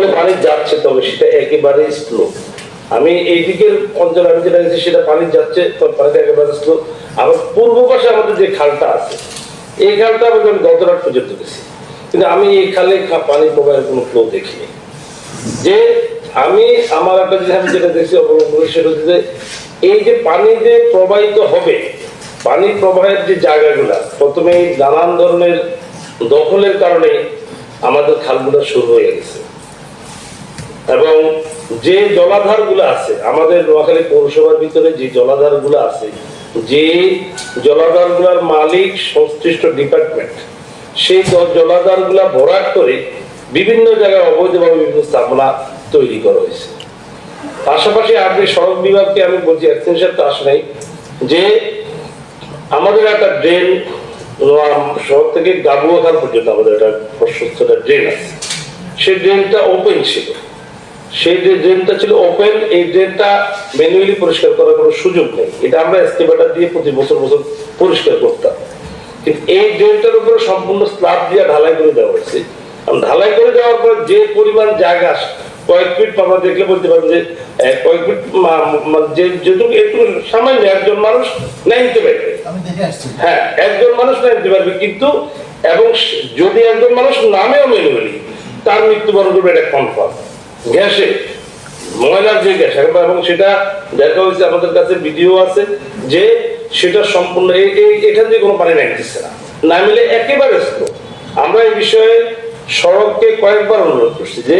দখলে পানি যাচ্ছে, তবে সেটা একেবারে স্লো আমি এই দিকের অঞ্চলে আমি যেটা দেখছি সেটা পানি যাচ্ছে, তবে পানিটা একেবারে স্লো আবার পূর্ব পাশে আমাদের যে খালটা আছে, এই খালটা আমি যখন গতরাত পর্যন্ত গেছি, কিন্তু আমি এই খালে পানি প্রবাহের কোনো ফ্লো দেখিনি। যে আমি আমার একটা জিনিস আমি যেটা দেখছি, অবলম্বন সেটা হচ্ছে এই যে পানি যে প্রবাহিত হবে, পানি প্রবাহের যে জায়গাগুলা, প্রথমে নানান ধরনের দখলের কারণে আমাদের খালগুলো শুরু হয়ে গেছে। এবং যে জলাধারগুলো আছে, আমাদের নোয়াখালী পৌরসভার ভিতরে যে জলাধারগুলো আছে, যে জলাধারগুলার মালিক সংশ্লিষ্ট ডিপার্টমেন্ট, সেই জলাধারগুলা ভরাট করে বিভিন্ন জায়গায় অবৈধভাবে বিভিন্ন স্থাপনা তৈরি করা হয়েছে। পাশাপাশি আপনি সড়ক বিভাগকে আমি বলছি এক্সটেনশন তো আসে নাই যে আমাদের একটা ড্রেন শহর থেকে গাবুয়াখাল পর্যন্ত আমাদের একটা প্রশস্ত ড্রেন আছে। সেই ড্রেনটা ওপেন ছিল। সেই যে ড্রেনটা ছিল ওপেন এই ড্রেনটা ম্যানুয়ালি পরিষ্কার করার কোনো সুযোগ নেই। এটা আমরা এস্টিমেটার দিয়ে প্রতি বছর বছর পরিষ্কার করতাম। কিন্তু এই ড্রেনটার উপরে সম্পূর্ণ স্ল্যাব দিয়ে ঢালাই করে দেওয়া হয়েছে। ঢালাই করে দেওয়ার পর যে পরিমাণ জায়গা কয়েক ফিট আমরা দেখলে বলতে পারব যে কয়েক ফিট যে যেটুকু একটু সামান্য একজন মানুষ নাইনতে পারবে হ্যাঁ একজন মানুষ নামতে পারবে কিন্তু এবং যদি একজন মানুষ নামেও ম্যানুয়ালি তার মৃত্যুবরণ করবে এটা কনফার্ম গ্যাসে, ময়লার যে গ্যাস এবং সেটা দেখা হয়েছে আমাদের কাছে, ভিডিও আছে, যে সেটা সম্পূর্ণ এখান থেকে কোনো পানি নামতেছে না। না মিলে একেবারে আমরা এই বিষয়ে সড়ককে কয়েকবার অনুরোধ করছি যে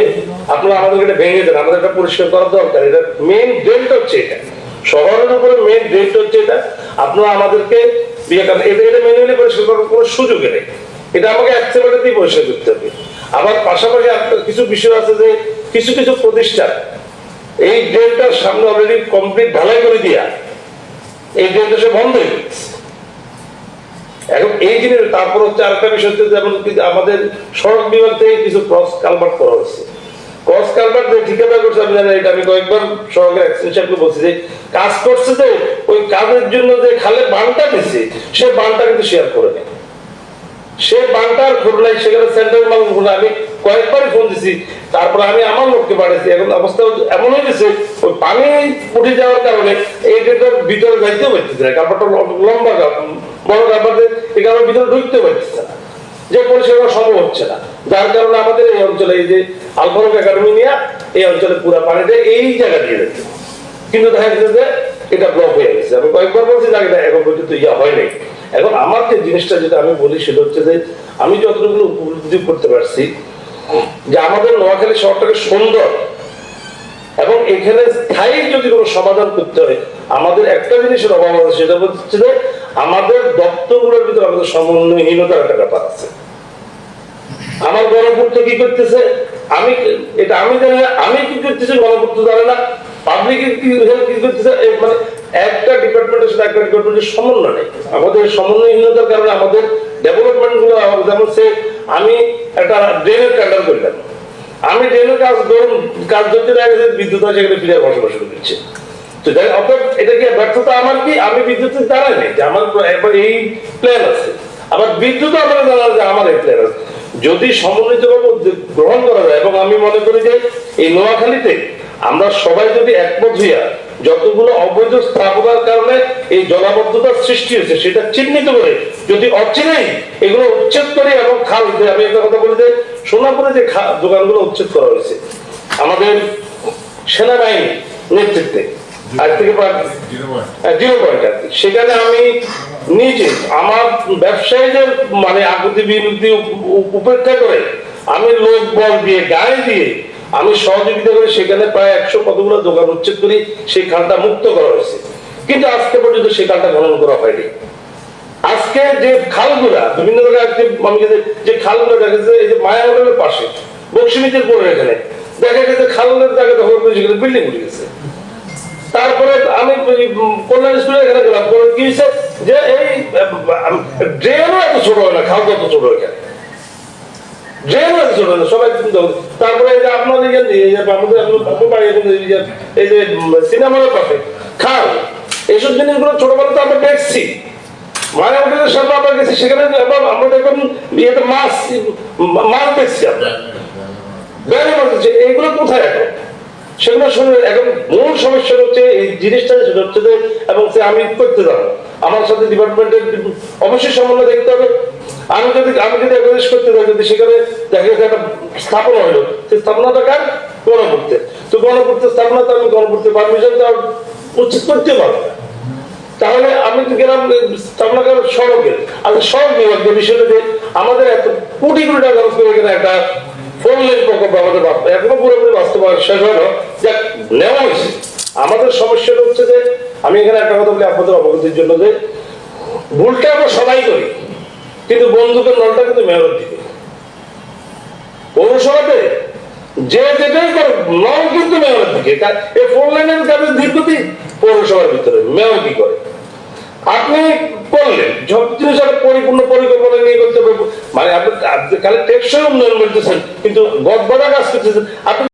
আপনারা আমাদেরকে এটা ভেঙে দেন, আমাদের এটা পরিষ্কার করা দরকার। এটা মেন ড্রেনটা হচ্ছে এটা। শহরের উপরে মেন ড্রেনটা হচ্ছে এটা। আপনারা আমাদেরকে এটা এটা ম্যানুয়ালি পরিষ্কার করার কোনো সুযোগ নেই। এটা আমাকে অ্যাক্সেপ্টেড দিয়ে পরিষ্কার করতে হবে। আবার পাশাপাশি কিছু বিষয় আছে যে কিছু কিছু প্রতিষ্ঠান, এই ড্রেনটার সামনে অলরেডি কমপ্লিট ঢালাই করে দিয়া, এই ড্রেনটা সে বন্ধ হয়ে এখন এই জিনিস তারপর হচ্ছে আরেকটা বিষয় হচ্ছে যেমন আমাদের সড়ক বিভাগ থেকে কিছু ক্রস কালভার্ট করা হচ্ছে ক্রস কালভার্ট যে ঠিকাদার করছে, আমি জানি এটা আমি কয়েকবার সড়কের এক্সটেনশনকে বলছি যে কাজ করছে যে ওই কাজের জন্য যে খালে বানটা দিছে, সে বানটা কিন্তু শেয়ার করে নেয়। সে বানটার খুলনায় সেখানে সেন্ট্রাল মানুষ খুলনা আমি কয়েকবারই ফোন দিছি। তারপর আমি আমার লোককে পাঠাইছি। এখন অবস্থা এমন হয়ে গেছে ওই পানি উঠে যাওয়ার কারণে এই ডেটার ভিতরে যাইতে পারতেছে না, কাপড়টা লম্বা বড় কাপড় এই কাপড় ভিতরে ঢুকতে পারতেছে না। যে পরিষেবা সম্ভব হচ্ছে না। যার কারণে আমাদের এই অঞ্চলে এই যে আলফারক একাডেমি নিয়ে এই অঞ্চলে পুরো পানিটা এই জায়গা দিয়ে কিন্তু দেখা গেছে যে এটা ব্লক হয়ে গেছে। আমি কয়েকবার বলছি যে এটা এখন পর্যন্ত ইয়া হয় নাই। এখন আমার যে জিনিসটা যেটা আমি বলি সেটা হচ্ছে যে আমি যতটুকু উপলব্ধি করতে পারছি যে আমাদের নোয়াখালী শহরটাকে সুন্দর এবং এখানে স্থায়ী যদি কোনো সমাধান করতে হয়, আমাদের একটা জিনিসের অভাব আছে, সেটা হচ্ছে যে আমাদের দপ্তরগুলোর ভিতরে আমাদের সমন্বয়হীনতার একটা ব্যাপার আছে। আমার গণপূর্ত কি করতেছে? আমি এটা আমি জানি না, আমি কি করতেছি গণপূর্ত জানে না পাবলিক কি করতেছে? মানে একটা ডিপার্টমেন্টের সাথে একটা ডিপার্টমেন্টের সমন্বয় নেই। আমাদের সমন্বয়হীনতার কারণে আমাদের ডেভেলপমেন্টগুলো, যেমন সে আমি একটা ড্রেনের টেন্ডার করলাম। আমি ড্রেনের কাজ ধরুন, কাজ ধরতে দেখা গেছে বিদ্যুৎ আছে সেখানে ফিরে বসবাস করছে। তো যাই অর্থাৎ এটা কি ব্যর্থতা আমার কি? আমি বিদ্যুতের জানাই নাই, যে আমার এই প্ল্যান আছে। আবার বিদ্যুৎ আমার জানা যে আমার এই প্ল্যান আছে। যদি সমন্বিতভাবে গ্রহণ করা যায়, এবং আমি মনে করি যে এই নোয়াখালীতে আমরা সবাই যদি একমত হইয়া যতগুলো অবৈধ স্থাপনার কারণে এই জলাবদ্ধতার সৃষ্টি হয়েছে সেটা চিহ্নিত করে যদি অচিরেই এগুলো উচ্ছেদ করে এবং খাল যে আমি একটা কথা বলি যে সোনাপুরে যে দোকানগুলো উচ্ছেদ করা হয়েছে আমাদের সেনাবাহিনী নেতৃত্বে আজ থেকে জিরো পয়েন্ট। আর সেখানে আমি নিজে আমার ব্যবসায়ীদের মানে আকুতি বিনতি উপেক্ষা করে আমি লোক বল দিয়ে গায়ে দিয়ে আমি সহযোগিতা করে সেখানে প্রায় একশো কতগুলো দোকান উচ্ছেদ করি, সেই খালটা মুক্ত করা হয়েছে। কিন্তু আজকে পর্যন্ত সেই খালটা খনন করা হয়নি। আজকে যে খালগুলা, বিভিন্ন জায়গায় যে- খালগুলো দেখা যাচ্ছে এই যে মায়া পাশে, বক্সিমিতের পরে এখানে, দেখা গেছে খালের জায়গা দখল করে সেখানে বিল্ডিং উঠে গেছে। তারপরে আমি কল্যাণ স্কুলে এখানে গেলাম। কি হয়েছে? যে এই ড্রেনও এত ছোট হয় না, খাল এত ছোট এখানে সবাই। তারপরে এই যে এই যে আমাদের বাড়ি, এই যে- এই যে সিনেমার পাশে খাল, এইসব জিনিসগুলো ছোটবেলা তো আমরা দেখছি। মায়া হোটেলের সামনে আমরা গেছি, সেখানে আমরা দেখুন মাছ মাছ দেখছি আমরা। হচ্ছে এইগুলো কোথায় এখন? সেগুলো শুনে এখন মূল সমস্যা হচ্ছে এই জিনিসটা হচ্ছে এবং আমি করতে যাব আমার সাথে ডিপার্টমেন্টের অবশ্যই সমন্বয় দেখতে হবে। আমি যদি আমি যদি অ্যাডভাইস করতে যাই, যদি সেখানে দেখা গেছে একটা স্থাপনা হলো, সেই স্থাপনাটা কার? গণপূর্তে। তো গণপূর্তে স্থাপনা তো আমি গণপূর্তে পারমিশন তো উচিত করতে পারব তাহলে আমি তো গেলাম স্থাপনা করার সড়কের আচ্ছা সড়ক বিভাগ যে বিষয়টা যে আমাদের এত কোটি কোটি টাকা খরচ করে এখানে একটা ফোন লেন প্রকল্প আমাদের এখনও পুরোপুরি বাস্তবায়ন শেষ হলো যাক, নেওয়া হয়েছে। আমাদের সমস্যাটা হচ্ছে যে, আমি এখানে একটা কথা বলি আপনাদের অবগতির জন্য যে, ভুলটা আমরা সবাই করি, কিন্তু বন্দুকের নলটা কিন্তু মেয়রের দিকে পৌরসভাতে যে যেটাই করে নল কিন্তু মেয়রের দিকে এই ফোর লাইনের কাজের দীর্ঘদিন পৌরসভার ভিতরে মেয়র কি করে। আপনি করলেন সব জিনিস পরিপূর্ণ পরিকল্পনা নিয়ে করতে হবে মানে আপনি খালি টেকসই উন্নয়ন বলতেছেন কিন্তু গদবাদা কাজ করতেছেন। আপনি